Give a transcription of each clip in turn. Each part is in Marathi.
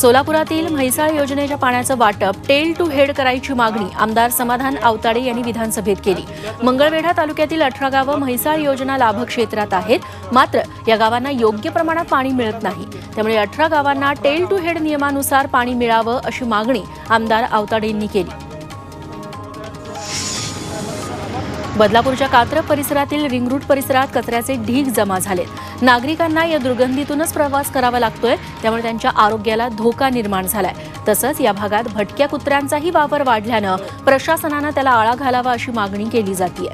सोलापुरातील म्हैसाळ योजनेच्या पाण्याचं वाटप टेल टू हेड करायची मागणी आमदार समाधान आवताडे यांनी विधानसभेत केली. मंगळवेढा तालुक्यातील अठरा गावं म्हैसाळ योजना लाभक्षेत्रात आहेत मात्र या गावांना योग्य प्रमाणात पाणी मिळत नाही. त्यामुळे अठरा गावांना टेल टू हेड नियमानुसार पाणी मिळावं अशी मागणी आमदार आवताडेंनी केली. बदलापूरच्या कात्रप परिसरातील रिंगरूट परिसरात कचऱ्याचे ढीग जमा झालेत. नागरिकांना या दुर्गंधीतूनच प्रवास करावा लागतोय त्यामुळे त्यांच्या आरोग्याला धोका निर्माण झालाय. तसंच या भागात भटक्या कुत्र्यांचाही वापर वाढल्यानं प्रशासनानं त्याला आळा घालावा अशी मागणी केली जाते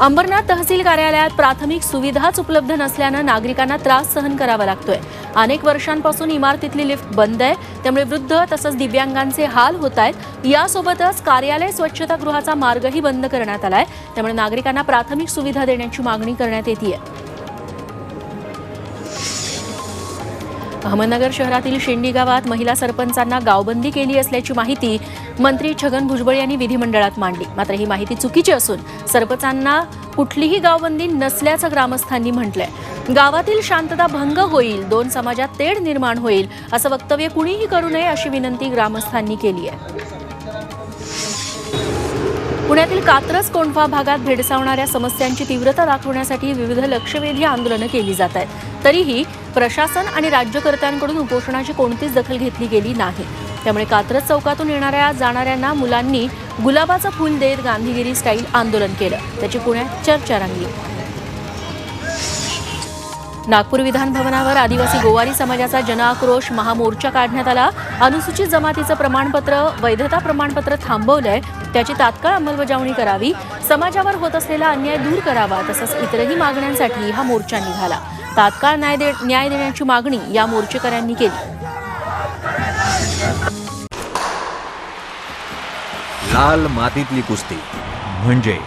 अंबरनाथ तहसील कार्यालयात प्राथमिक सुविधाच उपलब्ध नसल्यानं नागरिकांना त्रास सहन करावा लागतोय. अनेक वर्षांपासून इमारतीतली लिफ्ट बंद आहे. त्यामुळे वृद्ध तसंच दिव्यांगांचे हाल होत आहेत. यासोबतच कार्यालय स्वच्छतागृहाचा मार्गही बंद करण्यात आलाय त्यामुळे नागरिकांना प्राथमिक सुविधा देण्याची मागणी करण्यात येते अहमदनगर शहरातील शेंडी गावात महिला सरपंचांना गावबंदी केली असल्याची माहिती मंत्री छगन भुजबळ यांनी विधिमंडळात मांडली. मात्र ही माहिती चुकीची असून सरपंचांना कुठलीही गावबंदी नसल्याचं ग्रामस्थांनी म्हटलंय. गावातील शांतता भंग होईल दोन समाजात तेढ निर्माण होईल असं वक्तव्य कुणीही करू नये अशी विनंती ग्रामस्थांनी केली आहे. पुण्यातील कात्रज कोंढवा भागात भेडसावणाऱ्या समस्यांची तीव्रता दाखवण्यासाठी विविध लक्षवेधी आंदोलनं केली जात आहेत. तरीही प्रशासन आणि राज्यकर्त्यांकडून उपोषणाची कोणतीच दखल घेतली गेली नाही. त्यामुळे कात्रज चौकातून येणाऱ्या जाणाऱ्यांना मुलांनी गुलाबाचं फूल देत गांधीगिरी स्टाईल आंदोलन केलं. त्याची पुण्यात चर्चा रंगली. नागपूर विधान भवनावर आदिवासी गोवारी समाजाचा जनआक्रोश महामोर्चा काढण्यात आला. अनुसूचित जमातीचं प्रमाणपत्र वैधता प्रमाणपत्र थांबवलंय. त्याची तात्काळ अंमलबजावणी करावी. समाजावर होत असलेला अन्याय दूर करावा तसंच इतरही मागण्यांसाठी हा मोर्चा निघाला. तात्काळ न्याय दे न्याय देण्याची मागणी या मोर्चेकऱ्यांनी केली. लाल मातीतली कुस्ती. म्हणजे?